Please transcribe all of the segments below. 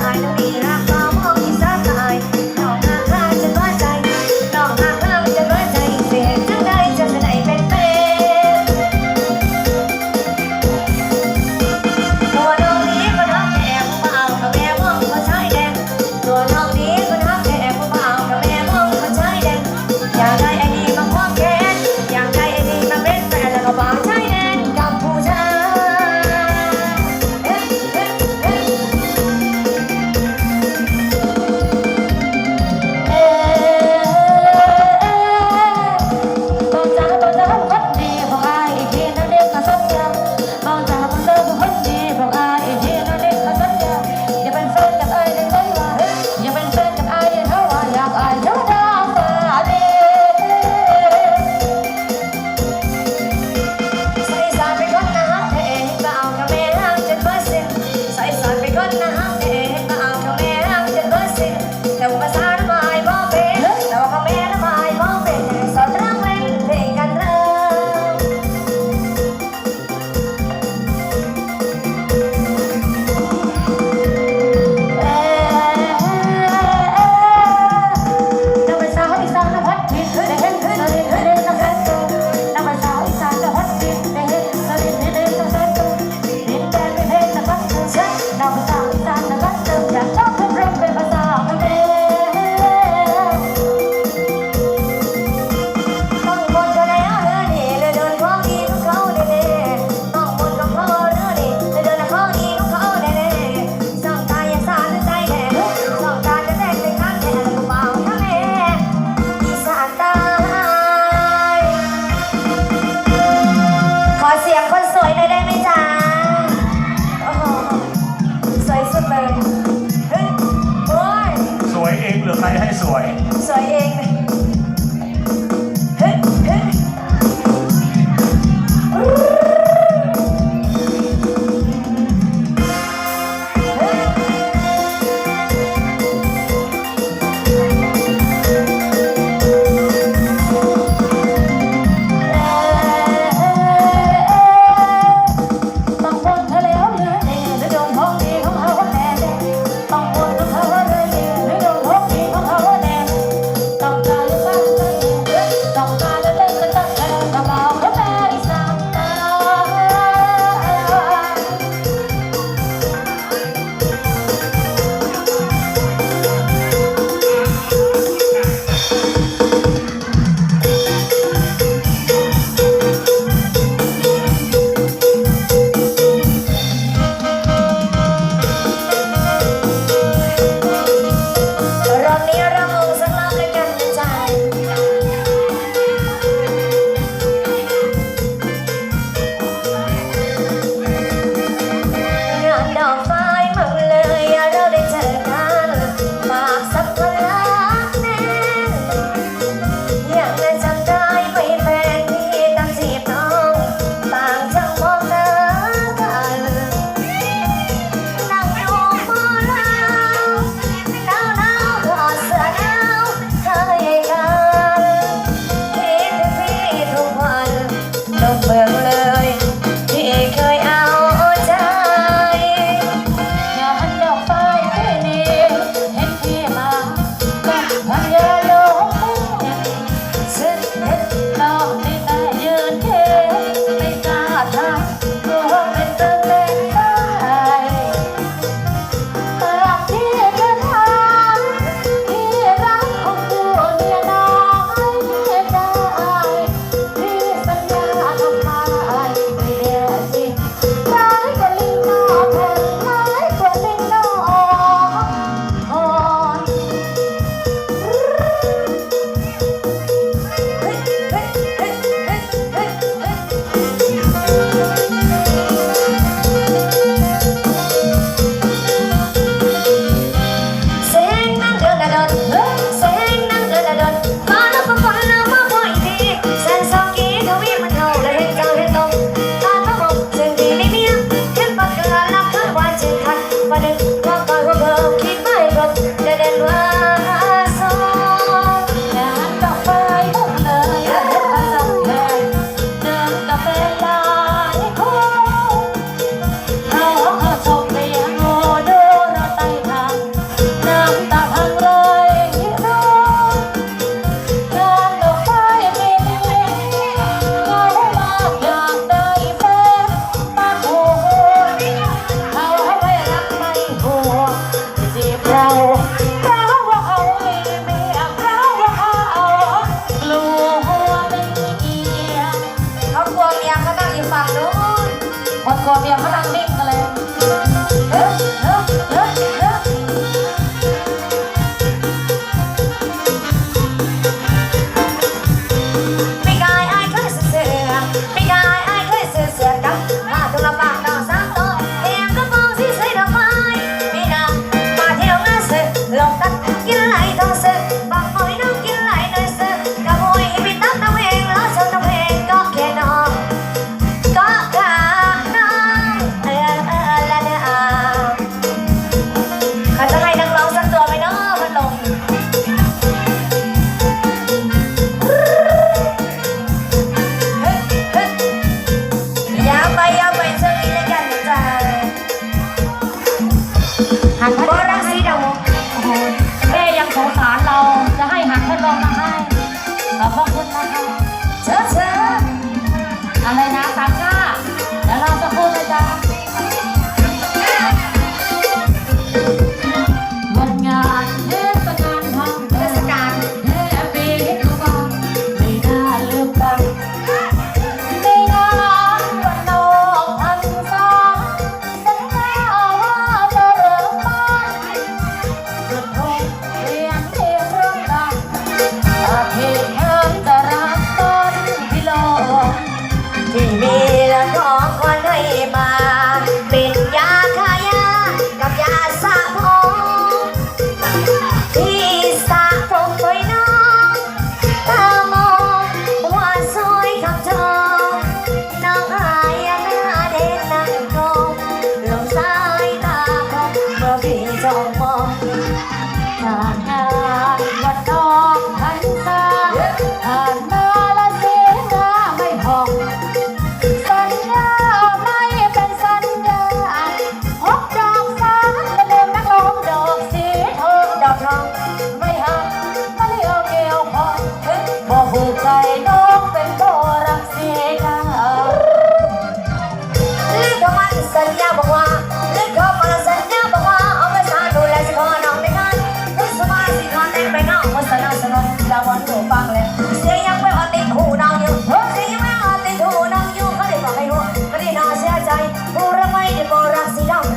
I don't need So I Sawaye. นี้เรา 여러분은 大家，来啦！再喝大家。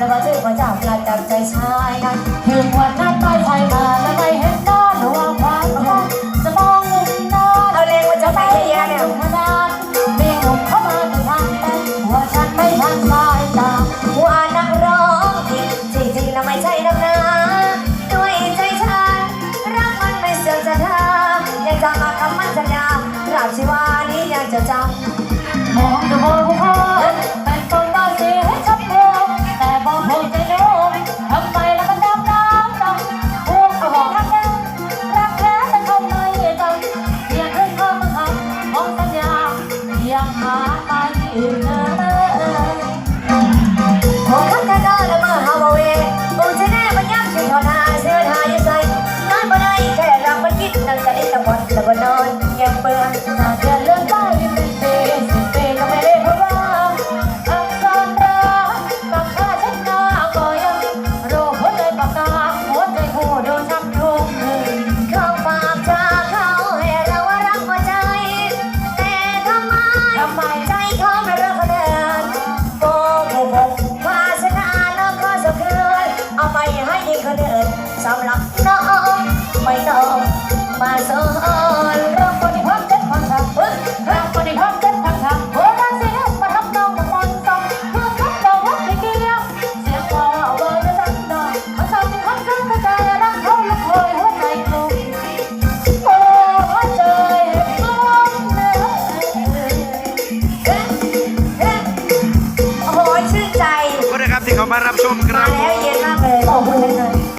กสีดำแล้วก็ถือพระเจ้าประจับใจชายนั้นถึงวันนั้นไปไฟมาแล้วไม่เห็นหน้าหนูว่าความรักจะมองมุมหน้าเอาเรียกว่าจะไปเฮียเนี่ยขนาดมีหนุ่มเข้ามาในทางแต่หัวฉันไม่ทันสายตาหัวนักร้องจริงจริงๆแล้วไม่ใช่นักหนาด้วยใจฉันรักมันไม่เสื่อมศรัทธายังจำมาคำมั่นสัญญาตราบชีวานี้ยังจะจำ หรับน้องไม่ต้องมาสอนรักคนที่พักเจ็ดพันทางรักคนที่พักเจ็ดพันทางโบราณเสียมาทำน้องกับคนสองเพื่อทับดอกรักไปเกี่ยวเสียงว่าเบอร์จะตั้งดอกมาทำพันกันกระจายรักเขาลุกโหยหัวใจกลุ่มโอ้หัวใจกลุ่มเนื้อเฮ้เฮ้โอ้โหชื่นใจก็นะครับที่เขามารับชมคมารับแล้วเย็นมากเลยขอบคุณเลย